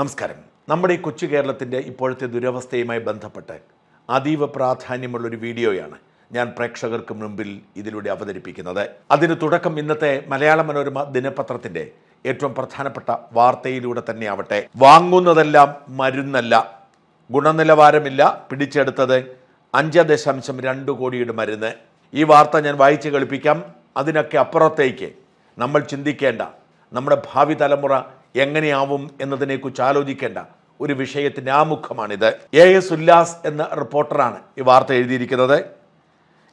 നമസ്കാരം. നമ്മുടെ ഈ കൊച്ചു കേരളത്തിന്റെ ഇപ്പോഴത്തെ ദുരവസ്ഥയുമായി ബന്ധപ്പെട്ട് അതീവ പ്രാധാന്യമുള്ളൊരു വീഡിയോയാണ് ഞാൻ പ്രേക്ഷകർക്ക് മുമ്പിൽ ഇതിലൂടെ അവതരിപ്പിക്കുന്നത്. അതിന് തുടക്കം ഇന്നത്തെ മലയാള മനോരമ ദിനപത്രത്തിന്റെ ഏറ്റവും പ്രധാനപ്പെട്ട വാർത്തയിലൂടെ തന്നെയാവട്ടെ. വാങ്ങുന്നതെല്ലാം മരുന്നല്ല. ഗുണനിലവാരമില്ല. പിടിച്ചെടുത്തത് അഞ്ച് ദശാംശം രണ്ട് കോടിയുടെ മരുന്ന്. ഈ വാർത്ത ഞാൻ വായിച്ച് കളിപ്പിക്കാം അതിനൊക്കെ അപ്പുറത്തേക്ക് നമ്മൾ ചിന്തിക്കേണ്ട നമ്മുടെ ഭാവി തലമുറ എങ്ങനെയാവും എന്നതിനെക്കുറിച്ച് ആലോചിക്കേണ്ട ഒരു വിഷയത്തിന്റെ ആമുഖമാണിത്. എ എസ് ഉല്ലാസ് എന്ന റിപ്പോർട്ടറാണ് ഈ വാർത്ത എഴുതിയിരിക്കുന്നത്.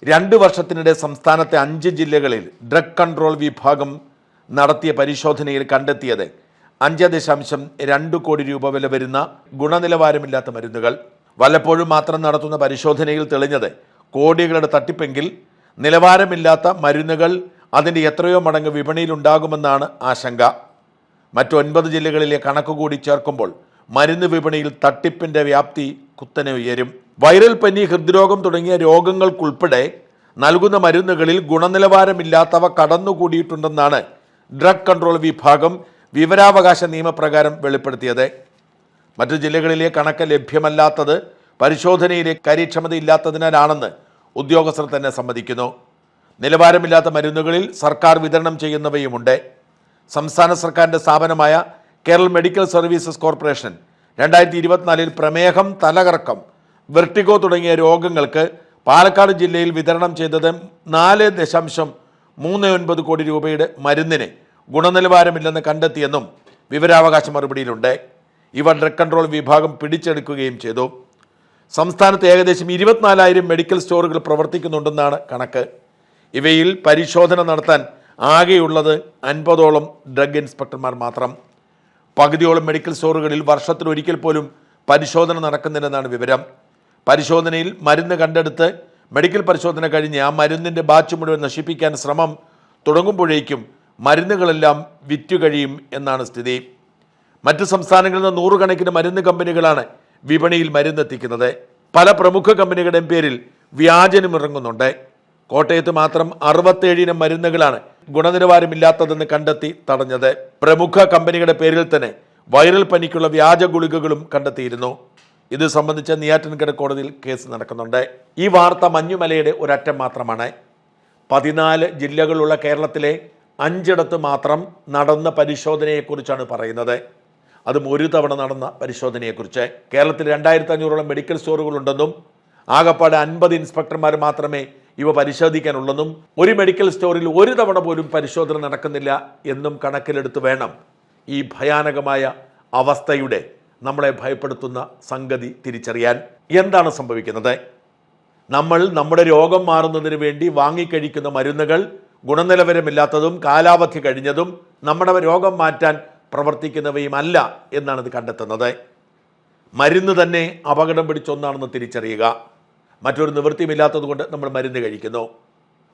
രണ്ട് വർഷത്തിനിടെ സംസ്ഥാനത്തെ അഞ്ച് ജില്ലകളിൽ ഡ്രഗ് കൺട്രോൾ വിഭാഗം നടത്തിയ പരിശോധനയിൽ കണ്ടെത്തിയത് അഞ്ച് ദശാംശം രണ്ട് കോടി രൂപ വില വരുന്ന ഗുണനിലവാരമില്ലാത്ത മരുന്നുകൾ. വല്ലപ്പോഴും മാത്രം നടത്തുന്ന പരിശോധനയിൽ തെളിഞ്ഞത് കോടികളുടെ തട്ടിപ്പെങ്കിൽ നിലവാരമില്ലാത്ത മരുന്നുകൾ അതിന്റെ എത്രയോ മടങ്ങ് വിപണിയിലുണ്ടാകുമെന്നാണ് ആശങ്ക. മറ്റു ഒൻപത് ജില്ലകളിലെ കണക്ക് കൂടി ചേർക്കുമ്പോൾ മരുന്ന് വിപണിയിൽ തട്ടിപ്പിന്റെ വ്യാപ്തി കുത്തനെ ഉയരും. വൈറൽ പനി ഹൃദ്രോഗം തുടങ്ങിയ രോഗങ്ങൾക്കുൾപ്പെടെ നൽകുന്ന മരുന്നുകളിൽ ഗുണനിലവാരമില്ലാത്തവ കടന്നുകൂടിയിട്ടുണ്ടെന്നാണ് ഡ്രഗ് കൺട്രോൾ വിഭാഗം വിവരാവകാശ നിയമപ്രകാരം വെളിപ്പെടുത്തിയത്. മറ്റു ജില്ലകളിലെ കണക്ക് ലഭ്യമല്ലാത്തത് പരിശോധനയിലെ കാര്യക്ഷമതയില്ലാത്തതിനാലാണെന്ന് ഉദ്യോഗസ്ഥർ തന്നെ സമ്മതിക്കുന്നു. നിലവാരമില്ലാത്ത മരുന്നുകളിൽ സർക്കാർ വിതരണം ചെയ്യുന്നവയുമുണ്ട്. സംസ്ഥാന സർക്കാരിന്റെ സ്ഥാപനമായ കേരള മെഡിക്കൽ സർവീസസ് കോർപ്പറേഷൻ രണ്ടായിരത്തി ഇരുപത്തിനാലിൽ പ്രമേഹം തലകറക്കം വെർട്ടിഗോ തുടങ്ങിയ രോഗങ്ങൾക്ക് പാലക്കാട് ജില്ലയിൽ വിതരണം ചെയ്തത് നാല് ദശാംശം മൂന്ന് ഒൻപത് കോടി രൂപയുടെ മരുന്നിന് ഗുണനിലവാരമില്ലെന്ന് കണ്ടെത്തിയെന്നും വിവരാവകാശ മറുപടിയിലുണ്ട്. ഇവ ഡ്രഗ് കൺട്രോൾ വിഭാഗം പിടിച്ചെടുക്കുകയും ചെയ്തു. സംസ്ഥാനത്ത് ഏകദേശം ഇരുപത്തിനാലായിരം മെഡിക്കൽ സ്റ്റോറുകൾ പ്രവർത്തിക്കുന്നുണ്ടെന്നാണ് കണക്ക്. ഇവയിൽ പരിശോധന നടത്താൻ ആകെയുള്ളത് അൻപതോളം ഡ്രഗ് ഇൻസ്പെക്ടർമാർ മാത്രം. പകുതിയോളം മെഡിക്കൽ സ്റ്റോറുകളിൽ വർഷത്തിൽ ഒരിക്കൽ പോലും പരിശോധന നടക്കുന്നില്ലെന്നാണ് വിവരം. പരിശോധനയിൽ മരുന്ന് കണ്ടെടുത്ത് മെഡിക്കൽ പരിശോധന കഴിഞ്ഞ് ആ മരുന്നിന്റെ ബാച്ച് മുഴുവൻ നശിപ്പിക്കാൻ ശ്രമം തുടങ്ങുമ്പോഴേക്കും മരുന്നുകളെല്ലാം വിറ്റുകഴിയും എന്നാണ് സ്ഥിതി. മറ്റ് സംസ്ഥാനങ്ങളിൽ നിന്ന് നൂറുകണക്കിന് മരുന്ന് കമ്പനികളാണ് വിപണിയിൽ മരുന്നെത്തിക്കുന്നത്. പല പ്രമുഖ കമ്പനികളുടെയും പേരിൽ വ്യാജനം ഇറങ്ങുന്നുണ്ട്. കോട്ടയത്ത് മാത്രം അറുപത്തേഴിനം മരുന്നുകളാണ് ഗുണനിലവാരമില്ലാത്തതെന്ന് കണ്ടെത്തി തടഞ്ഞത്. പ്രമുഖ കമ്പനികളുടെ പേരിൽ തന്നെ വൈറൽ പനിക്കുള്ള വ്യാജ ഗുളികകളും കണ്ടെത്തിയിരുന്നു. ഇത് സംബന്ധിച്ച് നെയ്യാറ്റിൻകര കോടതിയിൽ കേസ് നടക്കുന്നുണ്ട്. ഈ വാർത്ത മഞ്ഞുമലയുടെ ഒരറ്റം മാത്രമാണ്. പതിനാല് ജില്ലകളുള്ള കേരളത്തിലെ അഞ്ചിടത്ത് മാത്രം നടന്ന പരിശോധനയെക്കുറിച്ചാണ് പറയുന്നത്. അതും ഒരു തവണ നടന്ന പരിശോധനയെക്കുറിച്ച്. കേരളത്തിൽ രണ്ടായിരത്തി അഞ്ഞൂറോളം മെഡിക്കൽ സ്റ്റോറുകളുണ്ടെന്നും ആകപ്പാടെ അൻപത് ഇൻസ്പെക്ടർമാർ മാത്രമേ ഇവ പരിശോധിക്കാനുള്ളതും ഒരു മെഡിക്കൽ സ്റ്റോറിൽ ഒരു തവണ പോലും പരിശോധന നടക്കുന്നില്ല എന്നും കണക്കിലെടുത്ത് വേണം ഈ ഭയാനകമായ അവസ്ഥയുടെ നമ്മളെ ഭയപ്പെടുത്തുന്ന സംഗതി തിരിച്ചറിയാൻ. എന്താണ് സംഭവിക്കുന്നത്? നമ്മൾ നമ്മുടെ രോഗം മാറുന്നതിന് വേണ്ടി വാങ്ങിക്കഴിക്കുന്ന മരുന്നുകൾ ഗുണനിലവാരമില്ലാത്തതും കാലാവധി കഴിഞ്ഞതും നമ്മുടെ രോഗം മാറ്റാൻ പ്രവർത്തിക്കുന്നവയുമല്ല എന്നാണ് ഇത് കണ്ടെത്തുന്നത്. മരുന്ന് തന്നെ അപകടം പിടിച്ചൊന്നാണെന്ന് തിരിച്ചറിയുക. മറ്റൊരു നിവൃത്തിയുമില്ലാത്തത് കൊണ്ട് നമ്മൾ മരുന്ന് കഴിക്കുന്നു.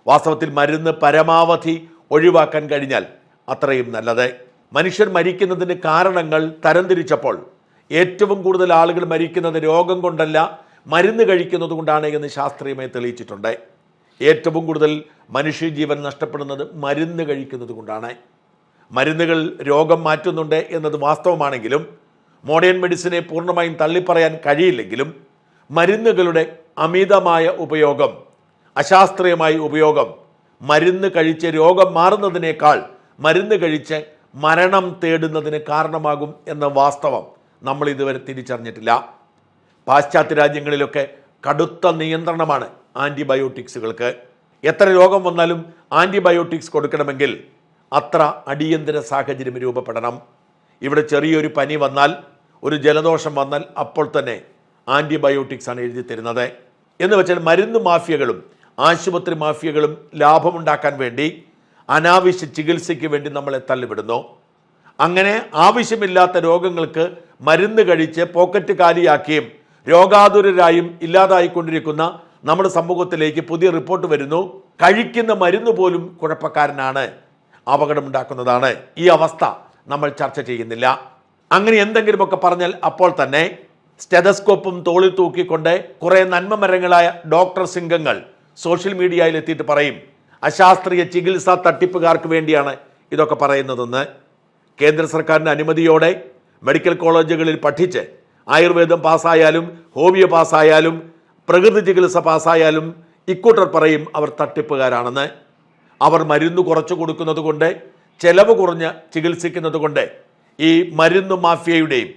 വാസ്തവത്തിൽ മരുന്ന് പരമാവധി ഒഴിവാക്കാൻ കഴിഞ്ഞാൽ അത്രയും നല്ലത്. മനുഷ്യർ മരിക്കുന്നതിന് കാരണങ്ങൾ തരംതിരിച്ചപ്പോൾ ഏറ്റവും കൂടുതൽ ആളുകൾ മരിക്കുന്നത് രോഗം കൊണ്ടല്ല മരുന്ന് കഴിക്കുന്നത് കൊണ്ടാണ് എന്ന് ശാസ്ത്രീയമായി തെളിയിച്ചിട്ടുണ്ട്. ഏറ്റവും കൂടുതൽ മനുഷ്യജീവൻ നഷ്ടപ്പെടുന്നത് മരുന്ന് കഴിക്കുന്നത് കൊണ്ടാണ്. മരുന്നുകൾ രോഗം മാറ്റുന്നുണ്ട് എന്നത് വാസ്തവമാണെങ്കിലും മോഡേൺ മെഡിസിനെ പൂർണമായും തള്ളിപ്പറയാൻ കഴിയില്ലെങ്കിലും മരുന്നുകളുടെ അമിതമായ ഉപയോഗം അശാസ്ത്രീയമായ ഉപയോഗം മരുന്ന് കഴിച്ച് രോഗം മാറുന്നതിനേക്കാൾ മരുന്ന് കഴിച്ച് മരണം തേടുന്നതിന് കാരണമാകും എന്ന വാസ്തവം നമ്മൾ ഇതുവരെ തിരിച്ചറിഞ്ഞിട്ടില്ല. പാശ്ചാത്യ രാജ്യങ്ങളിലൊക്കെ കടുത്ത നിയന്ത്രണമാണ് ആന്റിബയോട്ടിക്സുകൾക്ക് എത്ര രോഗം വന്നാലും ആന്റിബയോട്ടിക്സ് കൊടുക്കണമെങ്കിൽ അത്ര അടിയന്തര സാഹചര്യം രൂപപ്പെടണം. ഇവിടെ ചെറിയൊരു പനി വന്നാൽ ഒരു ജലദോഷം വന്നാൽ അപ്പോൾ തന്നെ ആന്റിബയോട്ടിക്സ് ആണ് എഴുതി തരുന്നത് എന്ന് വെച്ചാൽ മരുന്ന് മാഫിയകളും ആശുപത്രി മാഫിയകളും ലാഭമുണ്ടാക്കാൻ വേണ്ടി അനാവശ്യ ചികിത്സയ്ക്ക് വേണ്ടി നമ്മളെ തള്ളിവിടുന്നു. അങ്ങനെ ആവശ്യമില്ലാത്ത രോഗങ്ങൾക്ക് മരുന്ന് കഴിച്ച് പോക്കറ്റ് കാലിയാക്കിയും രോഗാതുരരായും ഇല്ലാതായിക്കൊണ്ടിരിക്കുന്ന നമ്മുടെ സമൂഹത്തിലേക്ക് പുതിയ റിപ്പോർട്ട് വരുന്നു. കഴിക്കുന്ന മരുന്ന് പോലും കുഴപ്പക്കാരനാണ്. അപകടമുണ്ടാക്കുന്നതാണ്. ഈ അവസ്ഥ നമ്മൾ ചർച്ച ചെയ്യുന്നില്ല. അങ്ങനെ എന്തെങ്കിലുമൊക്കെ പറഞ്ഞാൽ അപ്പോൾ തന്നെ സ്റ്റെതസ്കോപ്പും തോളിൽ തൂക്കിക്കൊണ്ട് കുറെ നന്മമരങ്ങളായ ഡോക്ടർ സിംഗങ്ങൾ സോഷ്യൽ മീഡിയയിൽ എത്തിയിട്ട് പറയും അശാസ്ത്രീയ ചികിത്സാ തട്ടിപ്പുകാർക്ക് വേണ്ടിയാണ് ഇതൊക്കെ പറയുന്നതെന്ന്. കേന്ദ്ര സർക്കാരിന്റെ അനുമതിയോടെ മെഡിക്കൽ കോളേജുകളിൽ പഠിച്ച് ആയുർവേദം പാസ്സായാലും ഹോമിയോ പാസ്സായാലും പ്രകൃതി ചികിത്സ പാസ്സായാലും ഇക്കൂട്ടർ പറയും അവർ തട്ടിപ്പുകാരാണെന്ന്. അവർ മരുന്ന് കുറച്ചു കൊടുക്കുന്നത് കൊണ്ട് ചെലവ് കുറഞ്ഞ് ചികിത്സിക്കുന്നത് കൊണ്ട് ഈ മരുന്ന് മാഫിയയുടെയും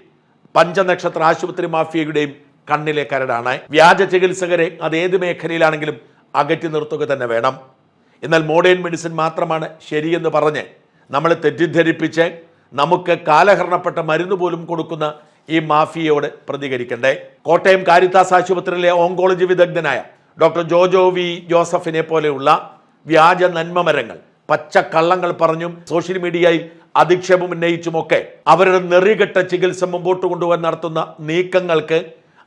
പഞ്ചനക്ഷത്ര ആശുപത്രി മാഫിയയുടെയും കണ്ണിലെ കരടാണ്. വ്യാജ ചികിത്സകരെ അത് ഏത് മേഖലയിലാണെങ്കിലും അകറ്റി നിർത്തുക തന്നെ വേണം. എന്നാൽ മോഡേൺ മെഡിസിൻ മാത്രമാണ് ശരിയെന്ന് പറഞ്ഞ് നമ്മളെ തെറ്റിദ്ധരിപ്പിച്ച് നമുക്ക് കാലഹരണപ്പെട്ട മരുന്ന് പോലും കൊടുക്കുന്ന ഈ മാഫിയയോട് പ്രതികരിക്കണ്ടേ? കോട്ടയം കാരിത്താസ് ആശുപത്രിയിലെ ഓങ്കോളജി വിദഗ്ധനായ ഡോക്ടർ ജോജോ വി ജോസഫിനെ പോലെയുള്ള വ്യാജ നന്മമരങ്ങൾ പച്ച കള്ളങ്ങൾ പറഞ്ഞും സോഷ്യൽ മീഡിയയിൽ അധിക്ഷേപം ഉന്നയിച്ചുമൊക്കെ അവരുടെ നെറികെട്ട ചികിത്സ മുമ്പോട്ട് കൊണ്ടുപോകാൻ നടത്തുന്ന നീക്കങ്ങൾക്ക്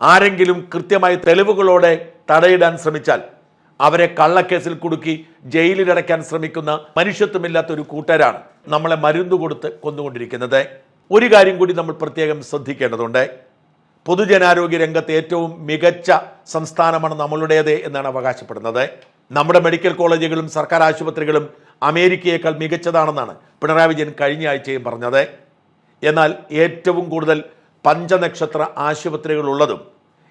ആരെങ്കിലും കൃത്യമായ തെളിവുകളോടെ തടയിടാൻ ശ്രമിച്ചാൽ അവരെ കള്ളക്കേസിൽ കുടുക്കി ജയിലിലടയ്ക്കാൻ ശ്രമിക്കുന്ന മനുഷ്യത്വമില്ലാത്ത ഒരു കൂട്ടരാണ് നമ്മളെ മരുന്ന് കൊടുത്ത് കൊന്നുകൊണ്ടിരിക്കുന്നത്. ഒരു കാര്യം കൂടി നമ്മൾ പ്രത്യേകം ശ്രദ്ധിക്കേണ്ടതുണ്ട്. പൊതുജനാരോഗ്യ രംഗത്ത് ഏറ്റവും മികച്ച സംസ്ഥാനമാണ് നമ്മളുടേത് എന്നാണ് അവകാശപ്പെടുന്നത്. നമ്മുടെ മെഡിക്കൽ കോളേജുകളും സർക്കാർ ആശുപത്രികളും അമേരിക്കയേക്കാൾ മികച്ചതാണെന്നാണ് പിണറായി വിജയൻ കഴിഞ്ഞ ആഴ്ചയും പറഞ്ഞത്. എന്നാൽ ഏറ്റവും കൂടുതൽ പഞ്ചനക്ഷത്ര ആശുപത്രികളുള്ളതും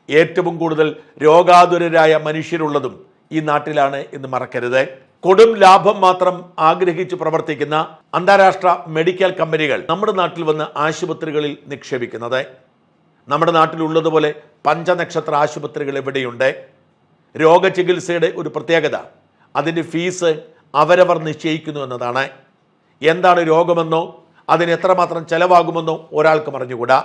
ഏറ്റവും കൂടുതൽ രോഗാതുരരായ മനുഷ്യരുള്ളതും ഈ നാട്ടിലാണ് എന്ന് മറക്കരുത്. കൊടും ലാഭം മാത്രം ആഗ്രഹിച്ചു പ്രവർത്തിക്കുന്ന അന്താരാഷ്ട്ര മെഡിക്കൽ കമ്പനികൾ നമ്മുടെ നാട്ടിൽ വന്ന് ആശുപത്രികളിൽ നിക്ഷേപിക്കുന്നത്. നമ്മുടെ നാട്ടിലുള്ളതുപോലെ പഞ്ചനക്ഷത്ര ആശുപത്രികൾ എവിടെയുണ്ട്? രോഗചികിത്സയുടെ ഒരു പ്രത്യേകത അതിന്റെ ഫീസ് അവരവർ നിശ്ചയിക്കുന്നു എന്നതാണ്. എന്താണ് രോഗമെന്നോ അതിന് എത്രമാത്രം ചെലവാകുമെന്നോ ഒരാൾക്ക് അറിഞ്ഞുകൂടാ.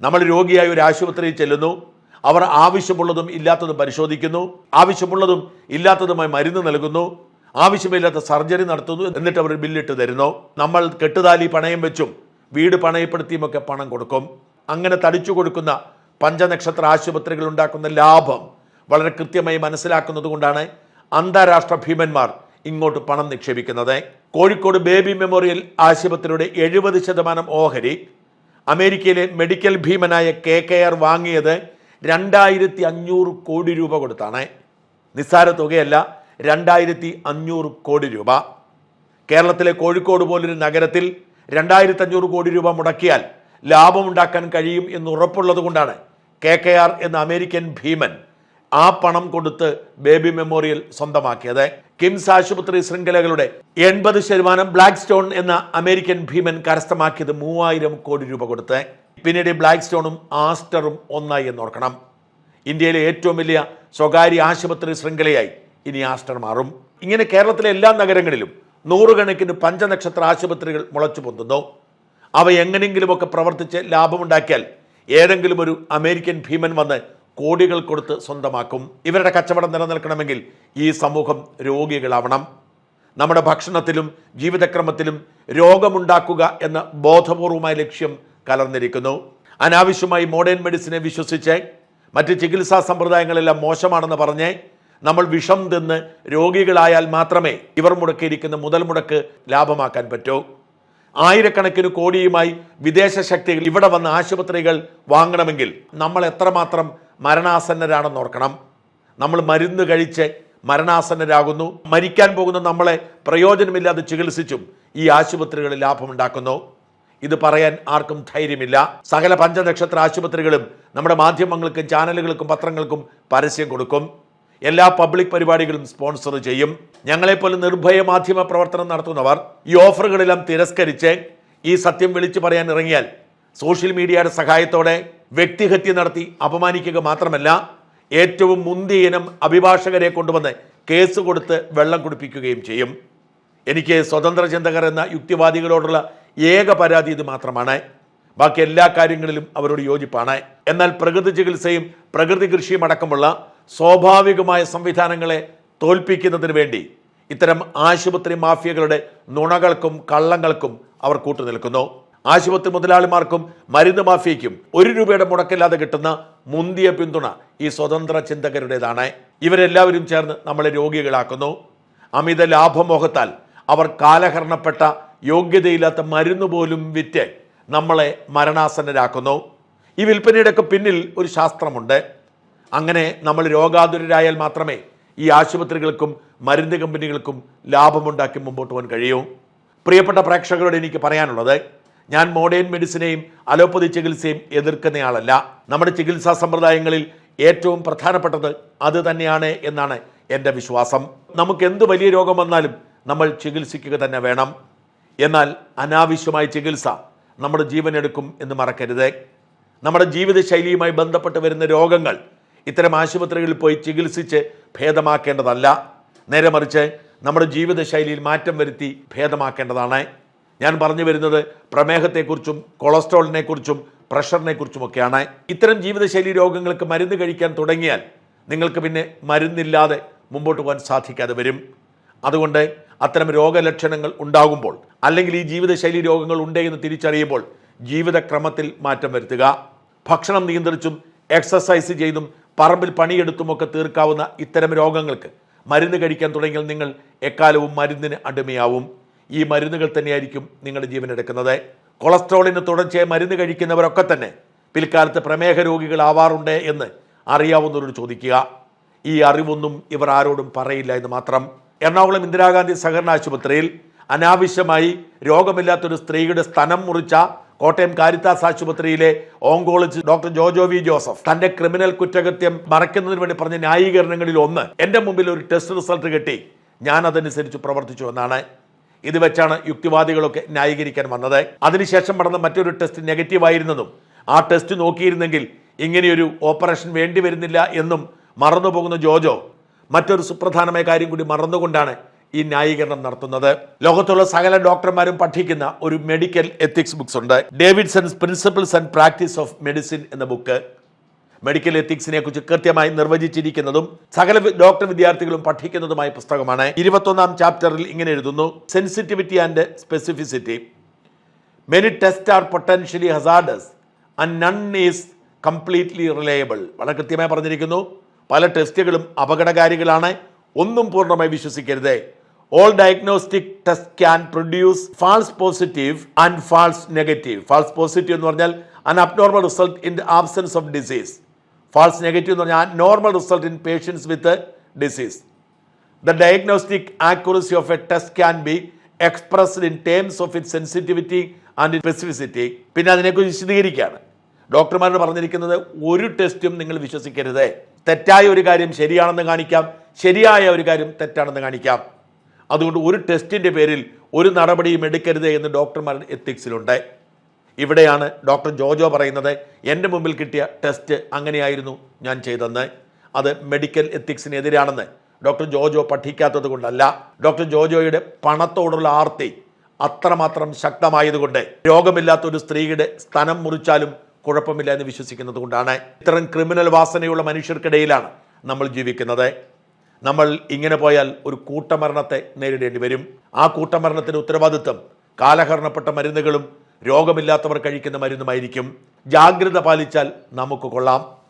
നമ്മൾ രോഗിയായി ഒരു ആശുപത്രിയിൽ ചെല്ലുന്നു. അവർ ആവശ്യമുള്ളതും ഇല്ലാത്തതും പരിശോധിക്കുന്നു. ആവശ്യമുള്ളതും ഇല്ലാത്തതുമായി മരുന്ന് നൽകുന്നു. ആവശ്യമില്ലാത്ത സർജറി നടത്തുന്നു എന്നിട്ട് അവർ ബില്ലിട്ട് തരുന്നു. നമ്മൾ കെട്ടുതാലി പണയം വെച്ചും വീട് പണയപ്പെടുത്തിയുമൊക്കെ പണം കൊടുക്കും. അങ്ങനെ തടിച്ചു കൊടുക്കുന്ന പഞ്ചനക്ഷത്ര ആശുപത്രികൾ ഉണ്ടാക്കുന്ന ലാഭം വളരെ കൃത്യമായി മനസ്സിലാക്കുന്നത് കൊണ്ടാണ് അന്താരാഷ്ട്ര ഭീമന്മാർ ഇങ്ങോട്ട് പണം നിക്ഷേപിക്കുന്നത്. കോഴിക്കോട് ബേബി മെമ്മോറിയൽ ആശുപത്രിയുടെ എഴുപത് ശതമാനം ഓഹരി. അമേരിക്കയിലെ മെഡിക്കൽ ഭീമനായ കെ കെ ആർ വാങ്ങിയത് രണ്ടായിരത്തി അഞ്ഞൂറ് കോടി രൂപ കൊടുത്താണ്. നിസ്സാര തുകയല്ല രണ്ടായിരത്തി അഞ്ഞൂറ് കോടി രൂപ. കേരളത്തിലെ കോഴിക്കോട് പോലൊരു നഗരത്തിൽ രണ്ടായിരത്തി അഞ്ഞൂറ് കോടി രൂപ മുടക്കിയാൽ ലാഭമുണ്ടാക്കാൻ കഴിയും എന്ന് ഉറപ്പുള്ളത് കൊണ്ടാണ് കെ കെ ആർ എന്ന അമേരിക്കൻ ഭീമൻ ആ പണം കൊടുത്ത് ബേബി മെമ്മോറിയൽ സ്വന്തമാക്കിയത്. കിംസ് ആശുപത്രി ശൃംഖലകളുടെ എൺപത് ശതമാനം ബ്ലാക്ക് സ്റ്റോൺ എന്ന അമേരിക്കൻ ഭീമൻ കരസ്ഥമാക്കിയത് മൂവായിരം കോടി രൂപ കൊടുത്ത്. പിന്നീട് ബ്ലാക്ക് സ്റ്റോണും ആസ്റ്ററും ഒന്നായി എന്നോർക്കണം ഇന്ത്യയിലെ ഏറ്റവും വലിയ സ്വകാര്യ ആശുപത്രി ശൃംഖലയായി ഇനി ആസ്റ്റർ മാറും. ഇങ്ങനെ കേരളത്തിലെ എല്ലാ നഗരങ്ങളിലും നൂറുകണക്കിന് പഞ്ചനക്ഷത്ര ആശുപത്രികൾ മുളച്ചു പൊന്തുന്നു. അവ എങ്ങനെയെങ്കിലുമൊക്കെ പ്രവർത്തിച്ച് ലാഭമുണ്ടാക്കിയാൽ ഏതെങ്കിലും ഒരു അമേരിക്കൻ ഭീമൻ വന്ന് കോടികൾ കൊടുത്ത് സ്വന്തമാക്കും. ഇവരുടെ കച്ചവടം നിലനിൽക്കണമെങ്കിൽ ഈ സമൂഹം രോഗികളാവണം. നമ്മുടെ ഭക്ഷണത്തിലും ജീവിതക്രമത്തിലും രോഗമുണ്ടാക്കുക എന്ന ബോധപൂർവമായ ലക്ഷ്യം കലർന്നിരിക്കുന്നു. അനാവശ്യമായി മോഡേൺ മെഡിസിനെ വിശ്വസിച്ച് മറ്റ് ചികിത്സാ സമ്പ്രദായങ്ങളെല്ലാം മോശമാണെന്ന് പറഞ്ഞ് നമ്മൾ വിഷം തിന്ന് രോഗികളായാൽ മാത്രമേ ഇവർ മുടക്കിയിരിക്കുന്ന മുതൽ മുടക്ക് ലാഭമാക്കാൻ പറ്റൂ. ആയിരക്കണക്കിന് കോടിയുമായി വിദേശ ശക്തികൾ ഇവിടെ വന്ന് ആശുപത്രികൾ വാങ്ങണമെങ്കിൽ നമ്മൾ എത്രമാത്രം മരണാസന്നരാണെന്ന് ഓർക്കണം. നമ്മൾ മരുന്ന് കഴിച്ച് മരണാസന്നരാകുന്നു. മരിക്കാൻ പോകുന്ന നമ്മളെ പ്രയോജനമില്ലാതെ ചികിത്സിച്ചും ഈ ആശുപത്രികളിൽ ലാഭമുണ്ടാക്കുന്നു. ഇത് പറയാൻ ആർക്കും ധൈര്യമില്ല. സകല പഞ്ചനക്ഷത്ര ആശുപത്രികളും നമ്മുടെ മാധ്യമങ്ങൾക്കും ചാനലുകൾക്കും പത്രങ്ങൾക്കും പരസ്യം കൊടുക്കും. എല്ലാ പബ്ലിക് പരിപാടികളും സ്പോൺസർ ചെയ്യും. ഞങ്ങളെപ്പോലെ നിർഭയ മാധ്യമ പ്രവർത്തനം നടത്തുന്നവർ ഈ ഓഫറുകളെല്ലാം തിരസ്കരിച്ച് ഈ സത്യം വിളിച്ചു പറയാൻ ഇറങ്ങിയാൽ സോഷ്യൽ മീഡിയയുടെ സഹായത്തോടെ വ്യക്തിഹത്യ നടത്തി അപമാനിക്കുക മാത്രമല്ല ഏറ്റവും മുന്തിയ ഇനം അഭിഭാഷകരെ കൊണ്ടുവന്ന് കേസ് കൊടുത്ത് വെള്ളം കുടിപ്പിക്കുകയും ചെയ്യും. എനിക്ക് സ്വതന്ത്ര ചിന്തകർ എന്ന യുക്തിവാദികളോടുള്ള ഏക പരാതി ഇത് മാത്രമാണ്. ബാക്കി എല്ലാ കാര്യങ്ങളിലും അവരോട് യോജിപ്പാണ്. എന്നാൽ പ്രകൃതി ചികിത്സയും പ്രകൃതി കൃഷിയും അടക്കമുള്ള സ്വാഭാവികമായ സംവിധാനങ്ങളെ തോൽപ്പിക്കുന്നതിന് വേണ്ടി ഇത്തരം ആശുപത്രി മാഫിയകളുടെ നുണകൾക്കും കള്ളങ്ങൾക്കും അവർ കൂട്ടുനിൽക്കുന്നു. ആശുപത്രി മുതലാളിമാർക്കും മരുന്ന് മാഫിയയ്ക്കും ഒരു രൂപയുടെ മുടക്കില്ലാതെ കിട്ടുന്ന മുന്തിയ പിന്തുണ ഈ സ്വതന്ത്ര ചിന്തകരുടേതാണ്. ഇവരെല്ലാവരും ചേർന്ന് നമ്മളെ രോഗികളാക്കുന്നു. അമിത ലാഭമോഹത്താൽ അവർ കാലഹരണപ്പെട്ട യോഗ്യതയില്ലാത്ത മരുന്ന് പോലും വിറ്റ് നമ്മളെ മരണാസന്നരാക്കുന്നു. ഈ വിൽപ്പനയുടെയൊക്കെ പിന്നിൽ ഒരു ശാസ്ത്രമുണ്ട്. അങ്ങനെ നമ്മൾ രോഗാതുരരായാൽ മാത്രമേ ഈ ആശുപത്രികൾക്കും മരുന്ന് കമ്പനികൾക്കും ലാഭമുണ്ടാക്കി മുമ്പോട്ട് പോകാൻ കഴിയൂ. പ്രിയപ്പെട്ട പ്രേക്ഷകരോട് എനിക്ക് പറയാനുള്ളത് ഞാൻ മോഡേൺ മെഡിസിനെയും അലോപ്പതി ചികിത്സയും എതിർക്കുന്നയാളല്ല നമ്മുടെ ചികിത്സാ സമ്പ്രദായങ്ങളിൽ ഏറ്റവും പ്രധാനപ്പെട്ടത് അത് തന്നെയാണ് എന്നാണ് എന്റെ വിശ്വാസം. നമുക്ക് എന്ത് വലിയ രോഗം വന്നാലും നമ്മൾ ചികിത്സിക്കുക തന്നെ വേണം. എന്നാൽ അനാവശ്യമായ ചികിത്സ നമ്മുടെ ജീവൻ എടുക്കും എന്ന് മറക്കരുത്. നമ്മുടെ ജീവിതശൈലിയുമായി ബന്ധപ്പെട്ട് വരുന്ന രോഗങ്ങൾ ഇത്തരം ആശുപത്രികളിൽ പോയി ചികിത്സിച്ച് ഭേദമാക്കേണ്ടതല്ല. നേരെ മറിച്ച് നമ്മുടെ ജീവിതശൈലിയിൽ മാറ്റം വരുത്തി ഭേദമാക്കേണ്ടതാണ്. ഞാൻ പറഞ്ഞു വരുന്നത് പ്രമേഹത്തെക്കുറിച്ചും കൊളസ്ട്രോളിനെക്കുറിച്ചും പ്രഷറിനെക്കുറിച്ചുമൊക്കെയാണ്. ഇത്തരം ജീവിതശൈലി രോഗങ്ങൾക്ക് മരുന്ന് കഴിക്കാൻ തുടങ്ങിയാൽ നിങ്ങൾക്ക് പിന്നെ മരുന്നില്ലാതെ മുമ്പോട്ട് പോകാൻ സാധിക്കാതെ വരും. അതുകൊണ്ട് അത്തരം രോഗലക്ഷണങ്ങൾ ഉണ്ടാകുമ്പോൾ അല്ലെങ്കിൽ ഈ ജീവിതശൈലി രോഗങ്ങൾ ഉണ്ടേ എന്ന് തിരിച്ചറിയുമ്പോൾ ജീവിതക്രമത്തിൽ മാറ്റം വരുത്തുക. ഭക്ഷണം നിയന്ത്രിച്ചും എക്സസൈസ് ചെയ്തും പറമ്പിൽ പണിയെടുത്തുമൊക്കെ തീർക്കാവുന്ന ഇത്തരം രോഗങ്ങൾക്ക് മരുന്ന് കഴിക്കാൻ തുടങ്ങിയാൽ നിങ്ങൾ എക്കാലവും മരുന്നിന് അടിമയാവും. ഈ മരുന്നുകൾ തന്നെയായിരിക്കും നിങ്ങളുടെ ജീവൻ എടുക്കുന്നത്. കൊളസ്ട്രോളിന് തുടർച്ചയായി മരുന്ന് കഴിക്കുന്നവരൊക്കെ തന്നെ പിൽക്കാലത്ത് പ്രമേഹ രോഗികളാവാറുണ്ട് എന്ന് അറിയാവുന്നവരോട് ചോദിക്കുക. ഈ അറിവൊന്നും ഇവർ ആരോടും പറയില്ല എന്ന് മാത്രം. എറണാകുളം ഇന്ദിരാഗാന്ധി സഹകരണ ആശുപത്രിയിൽ അനാവശ്യമായി രോഗമില്ലാത്തൊരു സ്ത്രീയുടെ സ്ഥനം മുറിച്ച കോട്ടയം കാരിത്താസ് ആശുപത്രിയിലെ oncologist doctor Jojo V Joseph തന്റെ ക്രിമിനൽ കുറ്റകൃത്യം മറയ്ക്കുന്നതിന് വേണ്ടി പറഞ്ഞ ന്യായീകരണങ്ങളിൽ ഒന്ന് എന്റെ മുമ്പിൽ ഒരു ടെസ്റ്റ് റിസൾട്ട് കിട്ടി. ഞാൻ അതനുസരിച്ച് പ്രവർത്തിച്ചു എന്നാണ്. ഇത് വെച്ചാണ് യുക്തിവാദികളൊക്കെ ന്യായീകരിക്കാൻ വന്നത്. അതിനുശേഷം നടന്ന മറ്റൊരു ടെസ്റ്റ് നെഗറ്റീവ് ആയിരുന്നതും. ആ ടെസ്റ്റ് നോക്കിയിരുന്നെങ്കിൽ ഇങ്ങനെയൊരു ഓപ്പറേഷൻ വേണ്ടി വരുന്നില്ല എന്നും മറന്നുപോകുന്ന ജോജോ മറ്റൊരു സുപ്രധാനമായ കാര്യം കൂടി മറന്നുകൊണ്ടാണ് ഈ ന്യായീകരണം നടത്തുന്നത്. ലോകത്തുള്ള സകല ഡോക്ടർമാരും പഠിക്കുന്ന ഒരു മെഡിക്കൽ എത്തിക്സ് ബുക്സ് ഉണ്ട്. Davidson's principles and practice of medicine എന്ന ബുക്ക്. മെഡിക്കൽ എത്തിക്സിനെ കുറിച്ച് കൃത്യമായി നിർവചിച്ചിരിക്കുന്നതും സകല ഡോക്ടർ വിദ്യാർത്ഥികളും പഠിക്കുന്നതുമായ പുസ്തകമാണ്. ഇരുപത്തൊന്നാം ചാപ്റ്ററിൽ ഇങ്ങനെ എഴുതുന്നു. Sensitivity and specificity many test are potentially hazardous and none is completely reliable വളരെ കൃത്യമായി പറഞ്ഞിരിക്കുന്നു. പല ടെസ്റ്റുകളും അപകടകാരികളാണ്. ഒന്നും പൂർണമായി വിശ്വസിക്കരുത്. All diagnostic test can produce false positive and false negative false positive എന്ന് പറഞ്ഞാൽ an abnormal result in the absence of disease false negative എന്ന് പറഞ്ഞാൽ normal result in patients with disease. The diagnostic accuracy of a test can be expressed in terms of it sensitivity and specificity. പിന്നെ അതിനെക്കുറിച്ച് വിശദീകരിക്കുകയാണ്. ഡോക്ടർമാരോട് പറഞ്ഞിരിക്കുന്നത് ഒരു ടെസ്റ്റും നിങ്ങൾ വിശ്വസിക്കരുത്. തെറ്റായ ഒരു കാര്യം ശരിയാണെന്ന് കാണിക്കാം. ശരിയായ ഒരു കാര്യം തെറ്റാണെന്ന് കാണിക്കാം. അതുകൊണ്ട് ഒരു ടെസ്റ്റിന്റെ പേരിൽ ഒരു നടപടിയും എടുക്കരുത് എന്ന് ഡോക്ടർമാരുടെ എത്തിക്സിലുണ്ട്. ഇവിടെയാണ് ഡോക്ടർ ജോജോ പറയുന്നത് എന്റെ മുമ്പിൽ കിട്ടിയ ടെസ്റ്റ് അങ്ങനെയായിരുന്നു ഞാൻ ചെയ്തെന്ന്. അത് മെഡിക്കൽ എത്തിക്സിനെതിരാണെന്ന് ഡോക്ടർ ജോജോ പഠിക്കാത്തത് കൊണ്ടല്ല. ഡോക്ടർ ജോജോയുടെ പണത്തോടുള്ള ആർത്തി അത്രമാത്രം ശക്തമായതുകൊണ്ട് രോഗമില്ലാത്ത ഒരു സ്ത്രീയുടെ സ്ഥലം മുറിച്ചാലും കുഴപ്പമില്ല എന്ന് വിശ്വസിക്കുന്നത് കൊണ്ടാണ്. ഇത്തരം ക്രിമിനൽ വാസനയുള്ള മനുഷ്യർക്കിടയിലാണ് നമ്മൾ ജീവിക്കുന്നത്. നമ്മൾ ഇങ്ങനെ പോയാൽ ഒരു കൂട്ടമരണത്തെ നേരിടേണ്ടി വരും. ആ കൂട്ടമരണത്തിന് ഉത്തരവാദിത്വം കാലഹരണപ്പെട്ട മരുന്നുകളും രോഗമില്ലാത്തവർ കഴിക്കുന്ന മരുന്നുമായിരിക്കും. ജാഗ്രത പാലിച്ചാൽ നമുക്ക് കൊള്ളാം.